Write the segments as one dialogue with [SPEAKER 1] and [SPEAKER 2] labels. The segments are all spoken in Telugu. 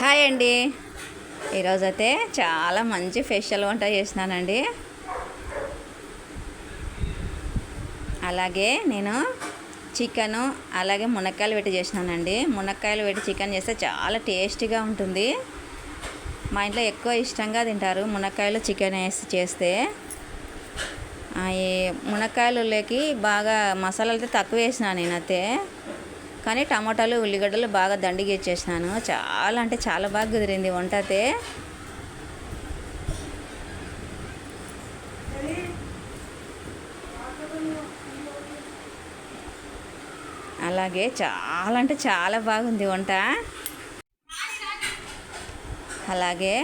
[SPEAKER 1] హాయ్ అండి. ఈరోజైతే చాలా మంచి ఫేషియల్ వంట చేసినానండి. అలాగే నేను చికెను అలాగే మునక్కాయలు పెట్టి చేసినానండి. మునక్కాయలు పెట్టి చికెన్ చేస్తే చాలా టేస్టీగా ఉంటుంది. మా ఇంట్లో ఎక్కువ ఇష్టంగా తింటారు మునక్కాయలు చికెన్ వేసి చేస్తే. ఆ, మునక్కాయలులోకి బాగా మసాలాలు అయితే తక్కువ వేసిన నేనైతే. కానీ టమాటాలు ఉల్లిగడ్డలు బాగా దండిగా చాలా అంటే చాలా బాగా కుదిరింది వంట అయితే. అలాగే చాలా అంటే చాలా బాగుంది వంట. అలాగే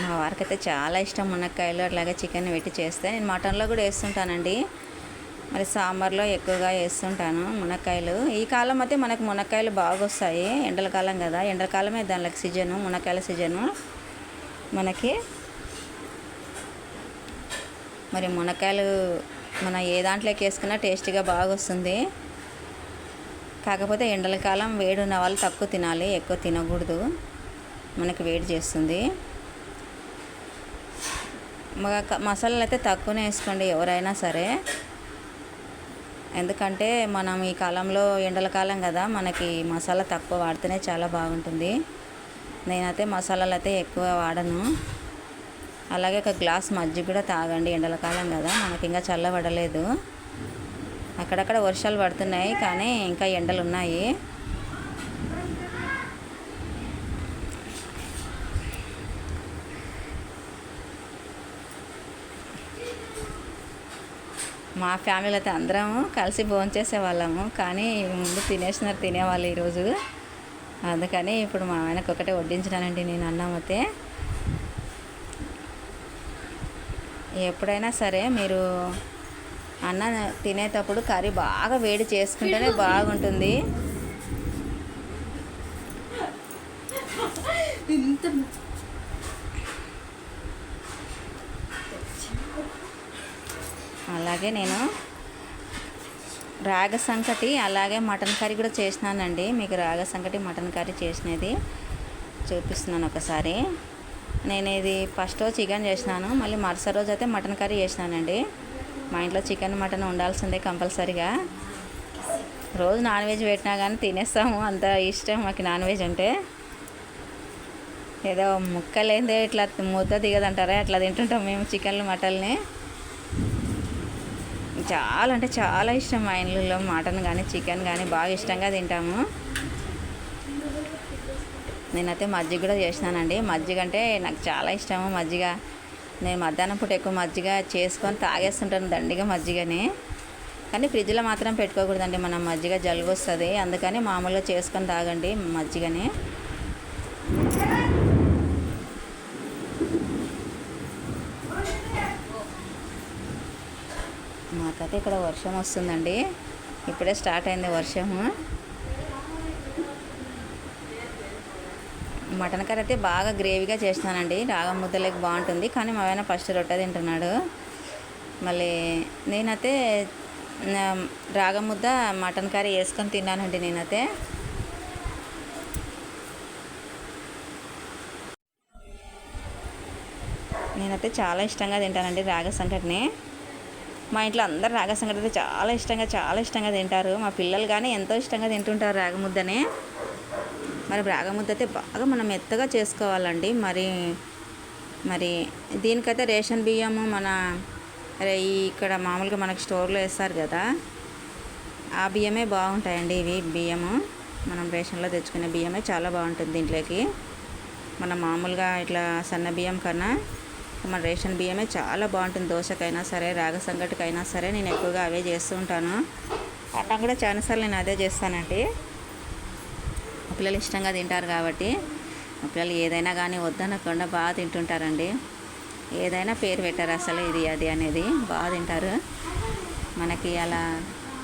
[SPEAKER 1] మా వారికి అయితే చాలా ఇష్టం మునక్కాయలు అలాగే చికెన్ పెట్టి చేస్తే. నేను మటన్లో కూడా వేస్తుంటానండి. మరి సాంబార్లో ఎక్కువగా వేస్తుంటాను మునక్కాయలు. ఈ కాలం అయితే మనకు మునక్కాయలు బాగా వస్తాయి ఎండల కాలం కదా. ఎండాకాలమే దానిలోకి సీజను మునక్కాయల సీజను మనకి మరి మునక్కాయలు మన ఏ దాంట్లోకి వేసుకున్నా టేస్టీగా బాగా వస్తుంది కాకపోతే ఎండల కాలం వేడి ఉన్న వాళ్ళు తక్కువ తినాలి ఎక్కువ తినకూడదు. మనకి వేడి చేస్తుంది. మసాలాలు అయితే తక్కువనే వేసుకోండి ఎవరైనా సరే. ఎందుకంటే మనం ఈ కాలంలో ఎండల కాలం కదా మనకి మసాలా తక్కువ వాడితేనే చాలా బాగుంటుంది. నేనైతే మసాలాలు అయితే ఎక్కువ వాడను. అలాగే ఒక గ్లాస్ మజ్జిగ కూడా తాగండి ఎండల కాలం కదా మనకి ఇంకా చల్లబడలేదు. అక్కడక్కడ వర్షాలు పడుతున్నాయి కానీ ఇంకా ఎండలు ఉన్నాయి మా ఫ్యామిలీలో అయితే అందరము కలిసి భోంచేసే వాళ్ళము కానీ ముందు తినేసినారు తినేవాళ్ళు ఈరోజు. అందుకని ఇప్పుడు మా ఆయనకు ఒకటే వడ్డించినానండి నేను అన్నం అయితే. ఎప్పుడైనా సరే మీరు అన్న తినేటప్పుడు కర్రీ బాగా వేడి చేసుకుంటేనే బాగుంటుంది.
[SPEAKER 2] ఇంత
[SPEAKER 1] అలాగే నేను రాగ సంకటి అలాగే మటన్ కర్రీ కూడా చేసినానండి. మీకు రాగ సంకటి మటన్ కర్రీ చేసినది చూపిస్తున్నాను ఒకసారి. నేను ఇది ఫస్ట్ రోజు చికెన్ చేసినాను. మళ్ళీ మరుసటి రోజు అయితే మటన్ కర్రీ చేసినానండి. మా ఇంట్లో చికెన్ మటన్ ఉండాల్సిందే కంపల్సరీగా. రోజు నాన్ వెజ్ పెట్టినా కానీ తినేస్తాము. అంత ఇష్టం మాకు నాన్ వెజ్ అంటే ఏదో ముక్కలేందే ఇట్లా ముద్ద దిగదంటారా అట్లా తింటుంటాం మేము చికెన్లు మటన్ని. చాలా అంటే చాలా ఇష్టం మా ఇంట్లో మటన్ కానీ చికెన్ కానీ బాగా ఇష్టంగా తింటాము. నేనైతే మజ్జిగ కూడా చేసినానండి. మజ్జిగ అంటే నాకు చాలా ఇష్టము మజ్జిగ. నేను మధ్యాహ్నం పూట ఎక్కువ మజ్జిగ చేసుకొని తాగేస్తుంటాను దండిగా మజ్జిగని. కానీ ఫ్రిడ్జ్లో మాత్రం పెట్టుకోకూడదండి. మనం మజ్జిగ జలుబు వస్తుంది. అందుకని మామూలుగా చేసుకొని తాగండి మజ్జిగని. అయితే ఇక్కడ వర్షం వస్తుందండి. ఇప్పుడే స్టార్ట్ అయింది వర్షము. మటన్ కర్రీ అయితే బాగా గ్రేవీగా చేస్తున్నానండి. రాగం ముద్దలకి బాగుంటుంది. కానీ మా ఆయన ఫస్ట్ రొట్టె తింటున్నాడు. మళ్ళీ నేనైతే నా రాగం ముద్ద మటన్ కర్రీ వేసుకొని తిన్నానండి నేనైతే. నేనైతే చాలా ఇష్టంగా తింటానండి రాగ సంకటిని మా ఇంట్లో అందరు రాగ సంగటి అయితే చాలా ఇష్టంగా చాలా ఇష్టంగా తింటారు. మా పిల్లలు కానీ ఎంతో ఇష్టంగా తింటుంటారు రాగముద్దని మరి రాగముద్ద అయితే బాగా మనం మెత్తగా చేసుకోవాలండి. మరి మరి దీనికైతే రేషన్ బియ్యము మన ఇక్కడ మామూలుగా మనకి స్టోర్లో వేస్తారు కదా ఆ బియ్యమే బాగుంటాయండి ఇవి బియ్యము. మనం రేషన్లో తెచ్చుకునే బియ్యమే చాలా బాగుంటుంది దీంట్లోకి. మన మామూలుగా ఇట్లా సన్న బియ్యం కన్నా మన రేషన్ బియ్యమే చాలా బాగుంటుంది. దోశకైనా సరే రాగ సంగటికైనా సరే నేను ఎక్కువగా అవే చేస్తూ ఉంటాను. అన్నం కూడా చాలాసార్లు నేను అదే చేస్తానండి. మా పిల్లలు ఇష్టంగా తింటారు కాబట్టి. మా పిల్లలు ఏదైనా కానీ వద్దనకుండా బాగా తింటుంటారండి. ఏదైనా పేరు పెట్టారు అసలు ఇది అది అనేది. బాగా తింటారు. మనకి అలా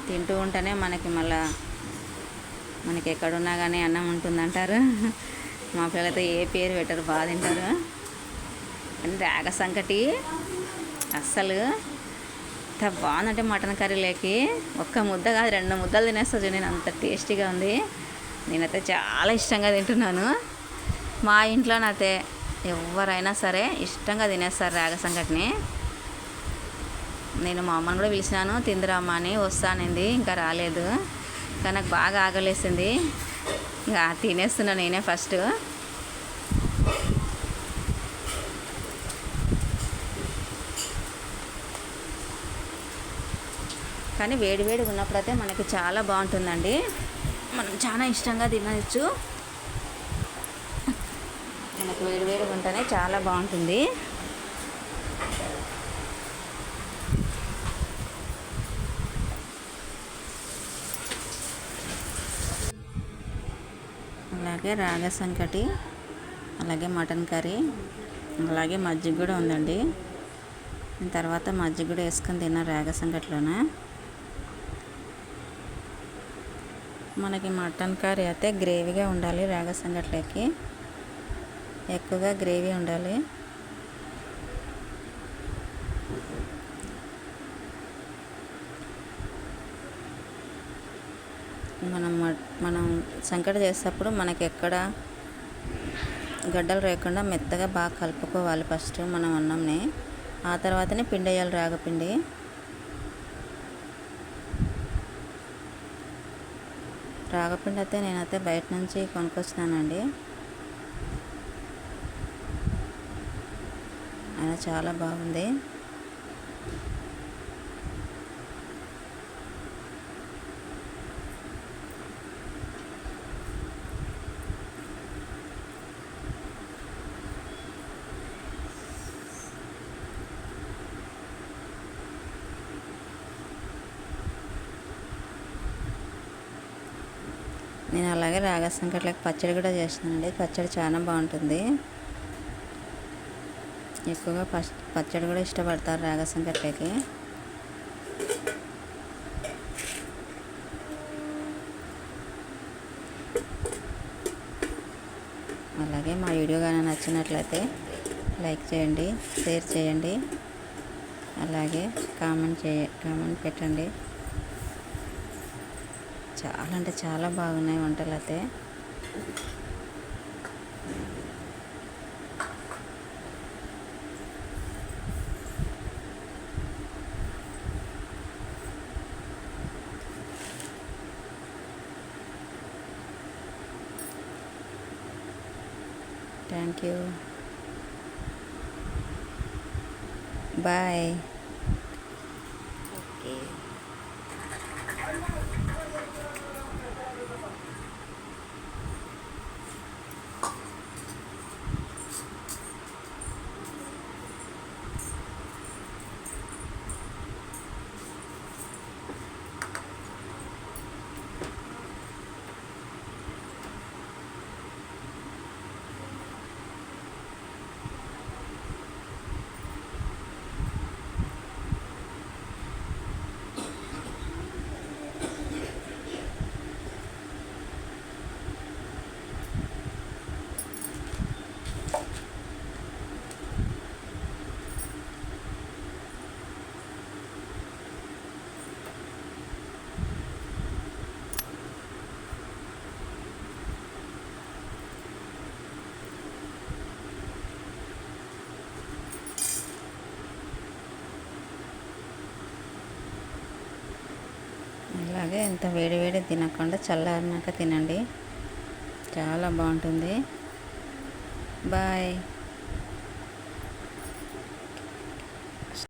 [SPEAKER 1] తింటూ ఉంటేనే మనకి మళ్ళా మనకి ఎక్కడున్నా కానీ అన్నం ఉంటుందంటారు. మా పిల్లలతో ఏ పేరు పెట్టరు బాగా తింటారు. రాగ సంకటి అస్సలు. ఎంత బాగుందంటే మటన్ కర్రీలోకి. ఒక్క ముద్ద కాదు రెండు ముద్దలు తినేస్తా నేను. అంత టేస్టీగా ఉంది. నేనైతే చాలా ఇష్టంగా తింటున్నాను. మా ఇంట్లోనైతే ఎవరైనా సరే ఇష్టంగా తినేస్తారు రాగ సంకటిని నేను మా అమ్మని కూడా పిలిచినాను తిందిరామ్మా అని. వస్తానంది ఇంకా రాలేదు. కానీ నాకు బాగా ఆగలేసింది ఇంకా తినేస్తున్నా నేనే ఫస్ట్. కానీ వేడివేడిగా ఉన్నప్పుడైతే మనకి చాలా బాగుంటుందండి. మనం చాలా ఇష్టంగా తినవచ్చు మనకు వేడివేడి ఉంటేనే చాలా బాగుంటుంది. అలాగే రాగ సంకటి అలాగే మటన్ కర్రీ అలాగే మజ్జిగ కూడా ఉందండి. తర్వాత మజ్జిగ కూడా వేసుకొని తిన్న రాగ సంకట్లోనే. మనకి మటన్ కర్రీ అయితే గ్రేవీగా ఉండాలి రాగ సంగట్లకి ఎక్కువగా గ్రేవీ ఉండాలి. మనం మనం సంకట చేసేటప్పుడు మనకి ఎక్కడ గడ్డలు లేకుండా మెత్తగా బాగా కలుపుకోవాలి ఫస్ట్ మనం అన్నంని. ఆ తర్వాతనే పిండి వేయాలి రాగపిండి. రాగపిండి అయితే నేనైతే బయట నుంచి కొనుక్కొచ్చినానండి ఆయన చాలా బాగుంది. నేను అలాగే రాగ సంకట్లకి పచ్చడి కూడా చేస్తానండి పచ్చడి చాలా బాగుంటుంది. ఎక్కువగా పచ్చడి కూడా ఇష్టపడతారు రాగ సంకట్లకి. అలాగే మా వీడియో కానీ నచ్చినట్లయితే లైక్ చేయండి షేర్ చేయండి. అలాగే కామెంట్ చేయ కామెంట్ పెట్టండి. చాలా అంటే చాలా బాగున్నాయి వంటలు అయితే. థ్యాంక్ యూ బాయ్ అలాగే ఎంత వేడివేడి తినకుండా చల్లారినాక తినండి. చాలా బాగుంటుంది. బాయ్.